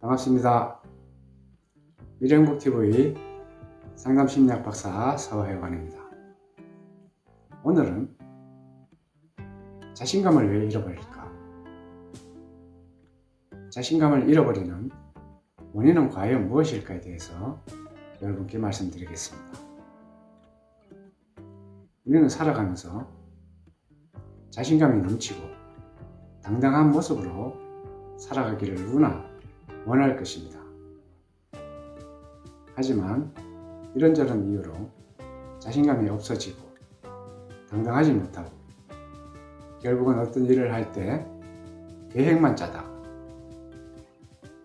반갑습니다. 미래행복TV 상담심리학 박사 서해관입니다. 오늘은 자신감을 왜 잃어버릴까? 자신감을 잃어버리는 원인은 과연 무엇일까에 대해서 여러분께 말씀드리겠습니다. 우리는 살아가면서 자신감이 넘치고 당당한 모습으로 살아가기를 누구나 원할 것입니다. 하지만 이런저런 이유로 자신감이 없어지고 당당하지 못하고 결국은 어떤 일을 할 때 계획만 짜다가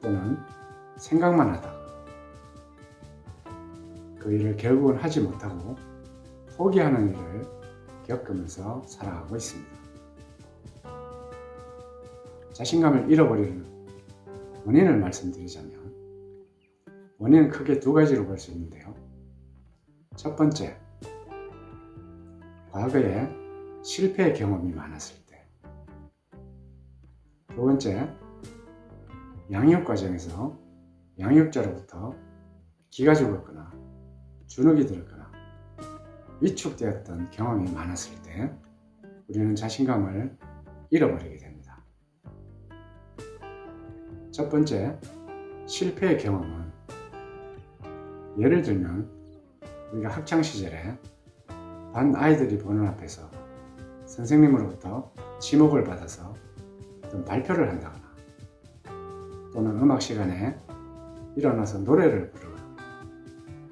또는 생각만 하다가 그 일을 결국은 하지 못하고 포기하는 일을 겪으면서 살아가고 있습니다. 자신감을 잃어버리는 원인을 말씀드리자면 원인은 크게 두 가지로 볼 수 있는데요. 첫 번째, 과거에 실패 경험이 많았을 때. 두 번째, 양육 과정에서 양육자로부터 기가 죽었거나 주눅이 들었거나 위축되었던 경험이 많았을 때 우리는 자신감을 잃어버리게 됩니다. 첫 번째, 실패의 경험은 예를 들면 우리가 학창 시절에 반 아이들이 보는 앞에서 선생님으로부터 지목을 받아서 어떤 발표를 한다거나 또는 음악 시간에 일어나서 노래를 부르거나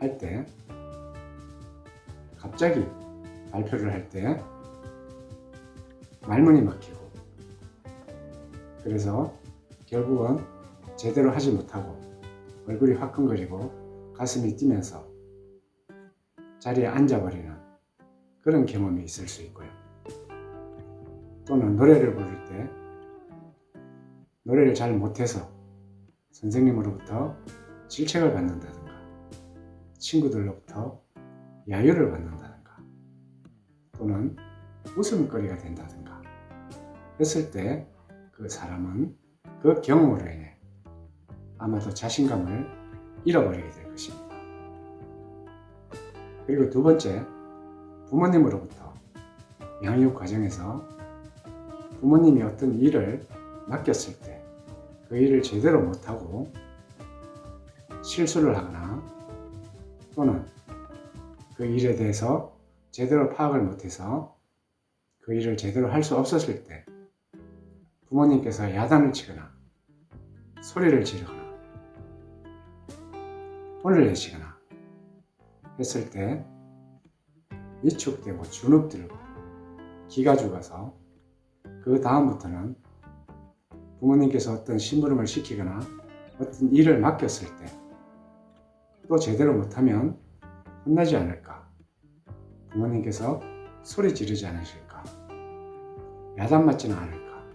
할때 갑자기 발표를 할 때 말문이 막히고 그래서 결국은 제대로 하지 못하고 얼굴이 화끈거리고 가슴이 뛰면서 자리에 앉아버리는 그런 경험이 있을 수 있고요. 또는 노래를 부를 때 노래를 잘 못해서 선생님으로부터 질책을 받는다든가 친구들로부터 야유를 받는다든가 또는 웃음거리가 된다든가 했을 때 그 사람은 그 경험으로 인해 아마도 자신감을 잃어버리게 될 것입니다. 그리고 두 번째, 부모님으로부터 양육 과정에서 부모님이 어떤 일을 맡겼을 때 그 일을 제대로 못하고 실수를 하거나 또는 그 일에 대해서 제대로 파악을 못해서 그 일을 제대로 할 수 없었을 때 부모님께서 야단을 치거나 소리를 지르거나 혼을 내시거나 했을 때 위축되고 주눅들고 기가 죽어서 그 다음부터는 부모님께서 어떤 심부름을 시키거나 어떤 일을 맡겼을 때 또 제대로 못하면 혼나지 않을까? 부모님께서 소리 지르지 않으실까? 야단 맞지는 않을까?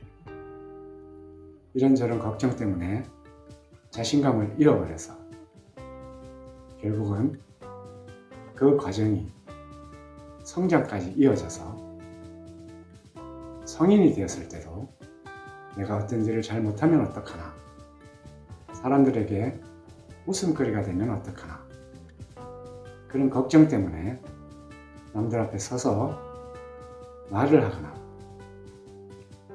이런저런 걱정 때문에 자신감을 잃어버려서 결국은 그 과정이 성장까지 이어져서 성인이 되었을 때도 내가 어떤 일을 잘 못하면 어떡하나 사람들에게 웃음거리가 되면 어떡하나 그런 걱정 때문에 남들 앞에 서서 말을 하거나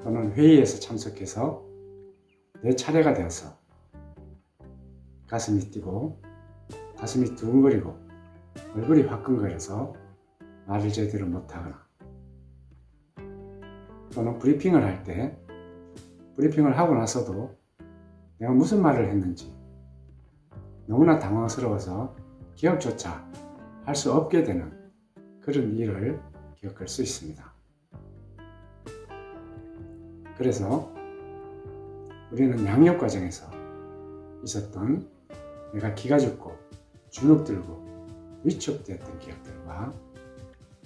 또는 회의에서 참석해서 내 차례가 되어서 가슴이 뛰고 가슴이 두근거리고 얼굴이 화끈거려서 말을 제대로 못하거나 또는 브리핑을 할 때 브리핑을 하고 나서도 내가 무슨 말을 했는지 너무나 당황스러워서 기억조차 할 수 없게 되는 그런 일을 겪을 수 있습니다. 그래서 우리는 양육 과정에서 있었던 내가 기가 죽고 주눅 들고 위축되었던 기억들과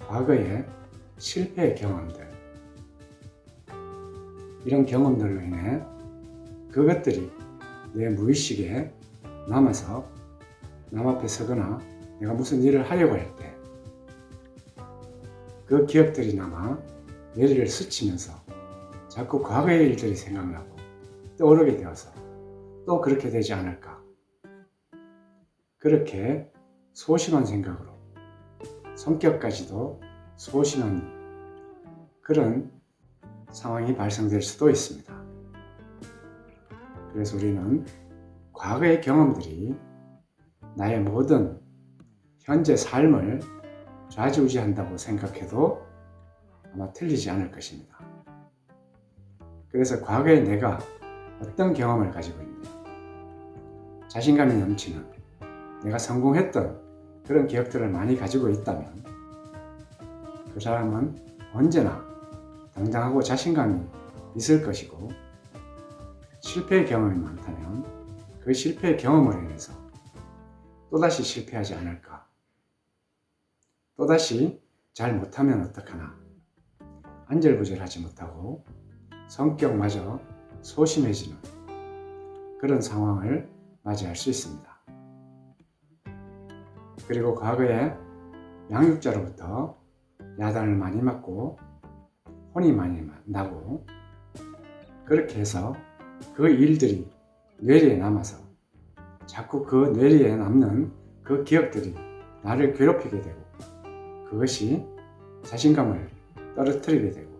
과거의 실패의 경험들 이런 경험들로 인해 그것들이 내 무의식에 남아서 남 앞에 서거나 내가 무슨 일을 하려고 할 때 그 기억들이 남아 뇌리를 스치면서 자꾸 과거의 일들이 생각나고 떠오르게 되어서 또 그렇게 되지 않을까. 그렇게 소심한 생각으로 성격까지도 소심한 그런 상황이 발생될 수도 있습니다. 그래서 우리는 과거의 경험들이 나의 모든 현재 삶을 좌지우지한다고 생각해도 아마 틀리지 않을 것입니다. 그래서 과거에 내가 어떤 경험을 가지고 있냐, 자신감이 넘치는 내가 성공했던 그런 기억들을 많이 가지고 있다면 그 사람은 언제나 당당하고 자신감이 있을 것이고 실패의 경험이 많다면 그 실패의 경험으로 인해서 또다시 실패하지 않을까 또다시 잘 못하면 어떡하나 안절부절하지 못하고 성격마저 소심해지는 그런 상황을 맞이할 수 있습니다. 그리고 과거에 양육자로부터 야단을 많이 맞고 혼이 많이 나고 그렇게 해서 그 일들이 뇌리에 남아서 자꾸 그 뇌리에 남는 그 기억들이 나를 괴롭히게 되고 그것이 자신감을 떨어뜨리게 되고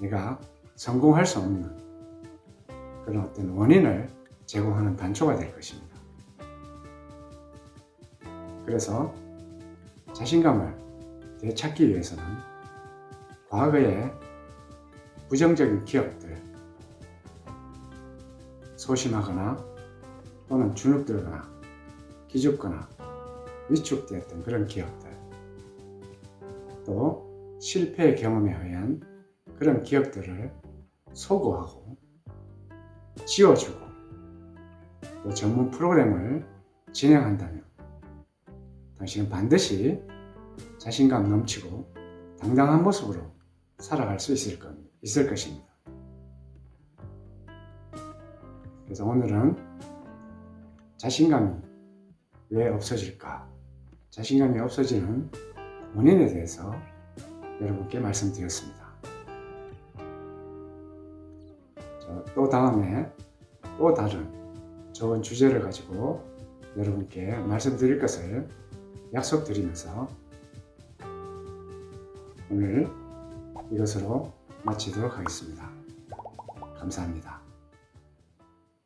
내가 성공할 수 없는 그런 어떤 원인을 제공하는 단초가 될 것입니다. 그래서 자신감을 되찾기 위해서는 과거의 부정적인 기억들, 소심하거나 또는 주눅들거나 기죽거나 위축되었던 그런 기억들, 또 실패의 경험에 의한 그런 기억들을 소거하고 지워주고 또 전문 프로그램을 진행한다면 당신은 반드시 자신감 넘치고 당당한 모습으로 살아갈 수 있을, 것, 있을 것입니다. 그래서 오늘은 자신감이 왜 없어질까? 자신감이 없어지는 원인에 대해서 여러분께 말씀드렸습니다. 또 다음에 또 다른 좋은 주제를 가지고 여러분께 말씀드릴 것을 약속드리면서 오늘 이것으로 마치도록 하겠습니다. 감사합니다.